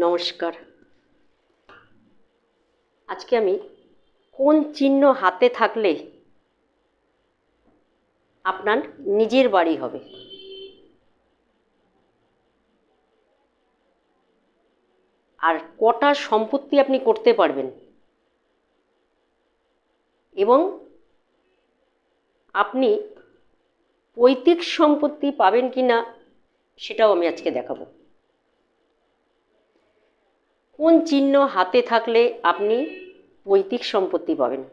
নমস্কার। আজকে আমি কোন চিহ্ন হাতে থাকলে আপনার নিজের বাড়ি হবে? আর কটা সম্পত্তি আপনি করতে পারবেন? এবং আপনি পৈতৃক সম্পত্তি পাবেন কি না সেটাও আমি আজকে দেখাবো। কোন চিহ্ন হাতে থাকলে আপনি পৈতৃক সম্পত্তি পাবেন?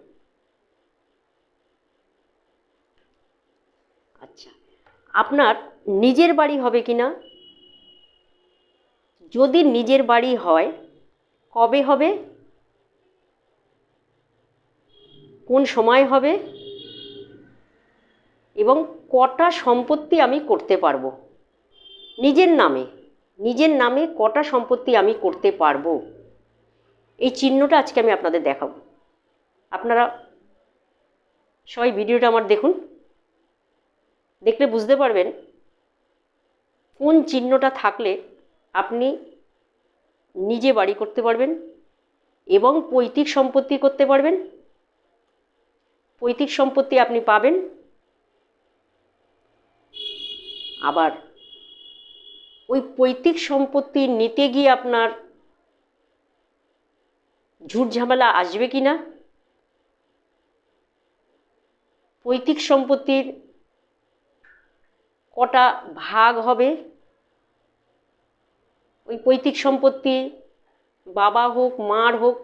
আচ্ছা আপনার নিজের বাড়ি হবে কি না যদি নিজের বাড়ি হয়, কবে হবে? কোন সময় হবে? এবং কটা সম্পত্তি আমি করতে পারব? নিজের নামে। নিজের নামে কটা সম্পত্তি আমি করতে পারব? এই চিহ্নটা আজকে আমি আপনাদের দেখাবো। আপনারা সবাই ভিডিওটা আমার দেখুন। দেখলে বুঝতে পারবেন কোন চিহ্নটা থাকলে আপনি নিজে বাড়ি করতে পারবেন এবং পৈতৃক সম্পত্তি করতে পারবেন। পৈতৃক সম্পত্তি আপনি পাবেন। আবার ওই পৈতৃক সম্পত্তি নিতে গিয়ে আপনার ঝুট ঝামেলা আসবে কি না? পৈতৃক সম্পত্তির কটা ভাগ হবে? ওই পৈতৃক সম্পত্তি বাবা হোক, মার হোক,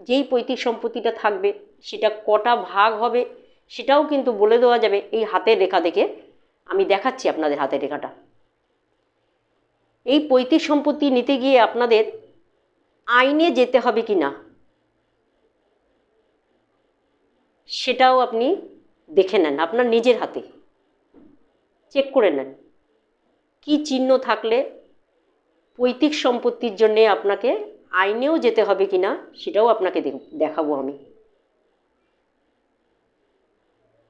যেই পৈতৃক সম্পত্তিটা থাকবে, সেটা কটা ভাগ হবে, সেটাও কিন্তু বলে দেওয়া যাবে এই হাতের রেখা দেখে। আমি দেখাচ্ছি আপনাদের হাতের রেখাটা। এই পৈতৃক সম্পত্তি নিতে গিয়ে আপনাদের আইনে যেতে হবে কি না সেটাও আপনি দেখে নেন, আপনার নিজের হাতে। চেক করে নেন। কি চিহ্ন থাকলে পৈতৃক সম্পত্তির জন্যে আপনাকে আইনেও যেতে হবে কি না সেটাও আপনাকে দেখাবো আমি।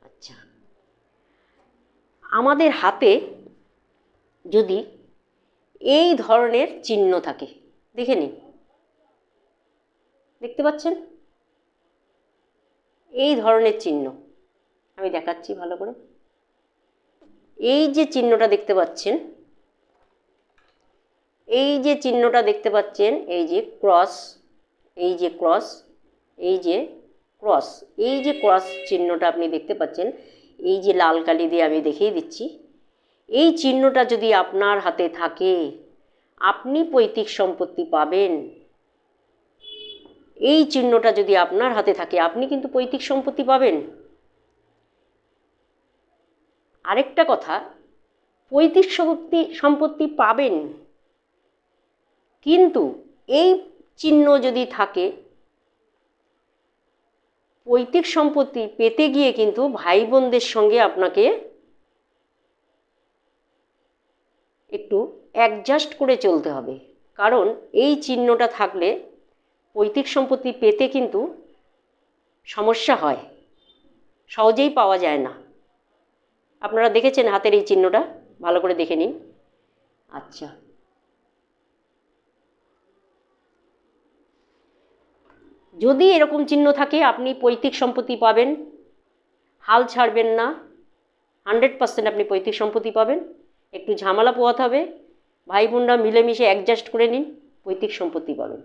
আচ্ছা। আমাদের হাতে যদি এই ধরনের চিহ্ন থাকে। দেখে নিন। দেখতে পাচ্ছেন? এই ধরনের চিহ্ন। আমি দেখাচ্ছি ভালো করে। এই যে চিহ্নটা দেখতে পাচ্ছেন, এই যে চিহ্নটা দেখতে পাচ্ছেন, এই যে ক্রস, এই যে ক্রস, এই যে ক্রস, এই যে ক্রস চিহ্নটা আপনি দেখতে পাচ্ছেন, এই যে লাল কালি দিয়ে আমি দেখিয়ে দিচ্ছি। এই চিহ্নটা যদি আপনার হাতে থাকে, আপনি পৈতৃক সম্পত্তি পাবেন। এই চিহ্নটা যদি আপনার হাতে থাকে, আপনি কিন্তু পৈতৃক সম্পত্তি পাবেন। আরেকটা কথা, পৈতৃক সম্পত্তি সম্পত্তি পাবেন। কিন্তু এই চিহ্ন যদি থাকে, পৈতৃক সম্পত্তি পেতে গিয়ে কিন্তু ভাই বোনদের সঙ্গে আপনাকে একটু অ্যাডজাস্ট করে চলতে হবে। কারণ এই চিহ্নটা থাকলে পৈতৃক সম্পত্তি পেতে কিন্তু সমস্যা হয়। সহজেই পাওয়া যায় না। আপনারা দেখেছেন হাতের এই চিহ্নটা? ভালো করে দেখে নিন। আচ্ছা। যদি এরকম চিহ্ন থাকে, আপনি পৈতৃক সম্পত্তি পাবেন। হাল ছাড়বেন না। হান্ড্রেড পার্সেন্ট আপনি পৈতৃক সম্পত্তি পাবেন। একটু ঝামেলা পোয়াতে হবে। ভাই বোনরা মিলেমিশে অ্যাডজাস্ট করে নিন, পৈতৃক সম্পত্তি পাবেন।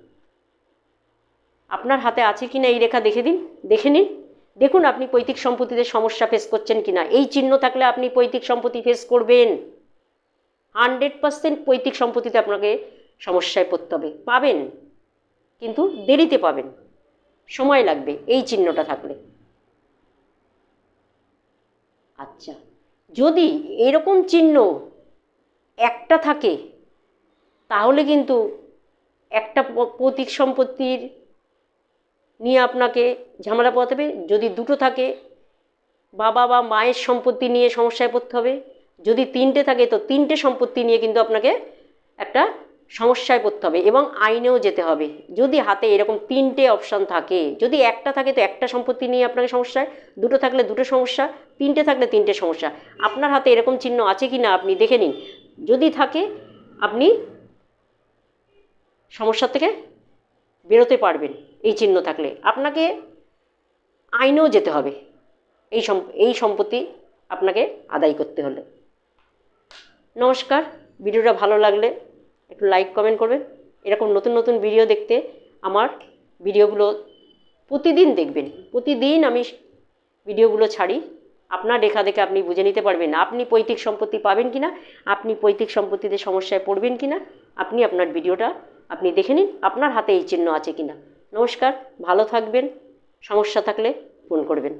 আপনার হাতে আছে কি না এই রেখা দেখে দিন, দেখে নিন। দেখুন আপনি পৈতৃক সম্পত্তিতে সমস্যা ফেস করছেন কি না এই চিহ্ন থাকলে আপনি পৈতৃক সম্পত্তি ফেস করবেন। হান্ড্রেড পার্সেন্ট পৈতৃক সম্পত্তিতে আপনাকে সমস্যায় পড়তে হবে। পাবেন, কিন্তু দেরিতে পাবেন। সময় লাগবে এই চিহ্নটা থাকলে। আচ্ছা যদি এরকম চিহ্ন একটা থাকে, তাহলে কিন্তু একটা পৈতৃক সম্পত্তির নিয়ে আপনাকে ঝামেলা পোহাতে যদি দুটো থাকে, বাবা বা মায়ের সম্পত্তি নিয়ে সমস্যায় পড়তে হবে। যদি তিনটে থাকে, তো তিনটে সম্পত্তি নিয়ে কিন্তু আপনাকে একটা সমস্যায় পড়তে হবে এবং আইনেও যেতে হবে। যদি হাতে এরকম তিনটে অপশান থাকে, যদি একটা থাকে, তো একটা সম্পত্তি নিয়ে আপনাকে সমস্যায়, দুটো থাকলে দুটো সমস্যা, তিনটে থাকলে তিনটে সমস্যা। আপনার হাতে এরকম চিহ্ন আছে কি না আপনি দেখে নিন। যদি থাকে, আপনি সমস্যা থেকে বেরোতে পারবেন এই চিহ্ন থাকলে। আপনাকে আইনেও যেতে হবে। এই এই সম্পত্তি আপনাকে আদায় করতে হলে। নমস্কার, ভিডিওটা ভালো লাগলে একটু লাইক, কমেন্ট করবেন। এরকম নতুন নতুন ভিডিও দেখতে আমার ভিডিওগুলো প্রতিদিন দেখবেন। প্রতিদিন আমি ভিডিওগুলো ছাড়ি। আপনার রেখা দেখে আপনি বুঝে নিতে পারবেন, আপনি পৈতৃক সম্পত্তি পাবেন কি না আপনি পৈতৃক সম্পত্তিতে সমস্যায় পড়বেন কি না আপনি আপনার ভিডিওটা আপনি দেখে নিন, আপনার হাতে এই চিহ্ন আছে কি না নমস্কার, ভালো থাকবেন, সমস্যা থাকলে ফোন করবেন।